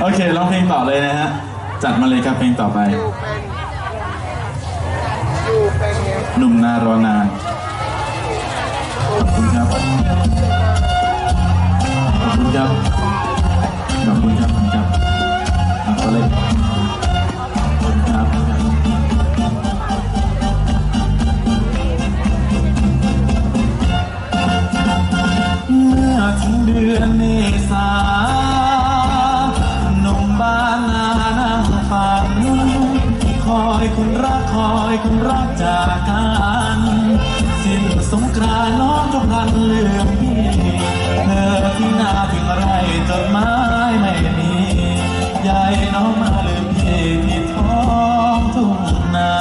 โอเคร้องเพลงต่อเลยนะฮะ จัดมาเลยครับเพลงต่อไป อยู่เป็นอยู่เป็นเนี่ยหนุ่มนารอนาน ขอบคุณครับ ขอบคุณครับ ขอบคุณครับ ขอบคุณครับอะต่อเลยขอบคุณครับ เมื่อถึงเดือนเมษา คอยคุณรักคอยคุณรักจากกันสิ้นสงกรานน้องก็พลันเลือมพี่เธอที่นาถึงไรจดหมายไม่มียายน้องมาลืมพี่ที่ท้องทุ่งนา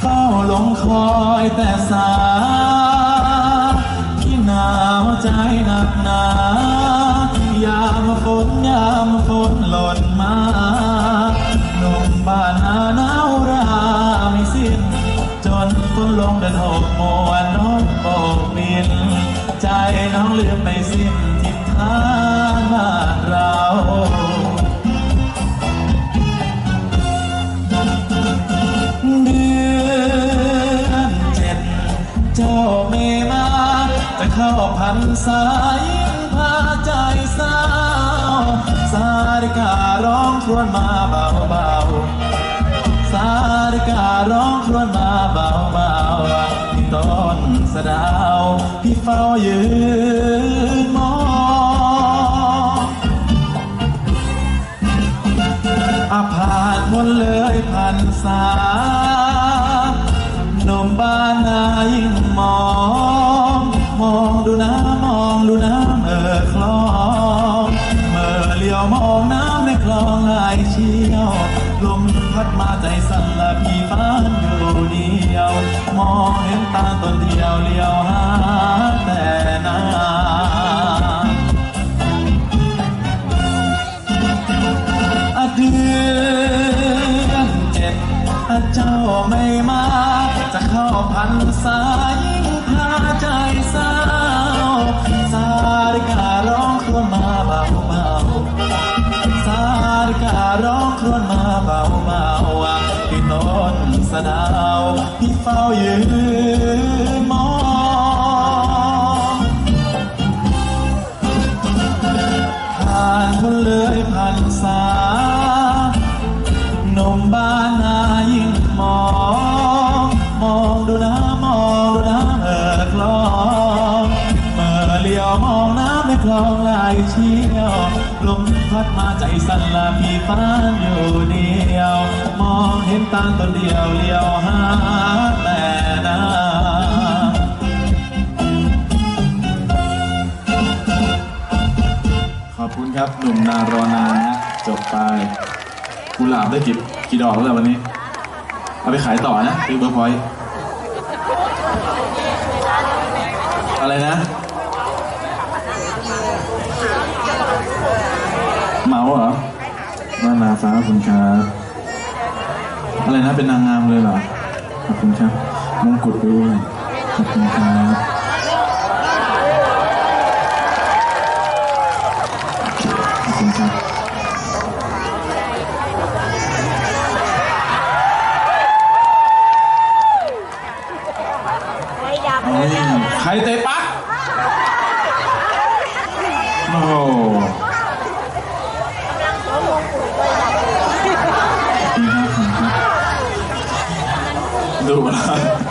เฝ้าหลงคอยแต่สาที่หนาวใจหนักหนา จนฝนลงเดินหกมวนน้องโบกบิน ใจน้องลืมไปสิ้นทิศทางบ้านเราเดือนเจ็ดเจ้าเมมาจะเข้าพันสายพาใจสาว สาริการ้องครวญมาเบาเบาๆสาริการ้อง สะดาวพี่เฝ้ายืนมองอาผ่านพ้นเลยพันษานมบ้านนายิ่งมอง มองดูน้ำมองดูน้ำเออคลอง เมื่อเลี้ยวมองน้ำในคลองไหลเชี่ยว ลมพัดมาใจสั่นละพี่ฟ้านอยู่เดียว มองเห็นตาตนเดียวเลี้ยวหาแต่นาอาเดือนเจ็ดอาเจ้าไม่มา จะเข้าพันษาย นาวที่เฝ้ายืนมองผ่านคนเลยผ่านสานมบ้านนายิ่งมอง องน้ำในคลองไหลเชี่ยวลมพัดมาใจสั่นละพี่ฟ้านอยู่เดียว มองเห็นตาตัวเดียวเลี้ยวหาแต่นาขอบคุณครับหนุ่มนารอนานะจบไปกุหลาบได้กี่กี่ดอกแล้ววันนี้ เอาไปขายต่อนะที่เบอร์พอยอะไรนะ เมาเหรอว่านาฟ้าขอบคุณครับอะไรนะเป็นนางงามเลยเหรอขอบคุณครับมงกุฎด้วยขอบคุณครับขอบคุณครับไม่ดับเฮ้ยใครเตะปัก นี่ครับ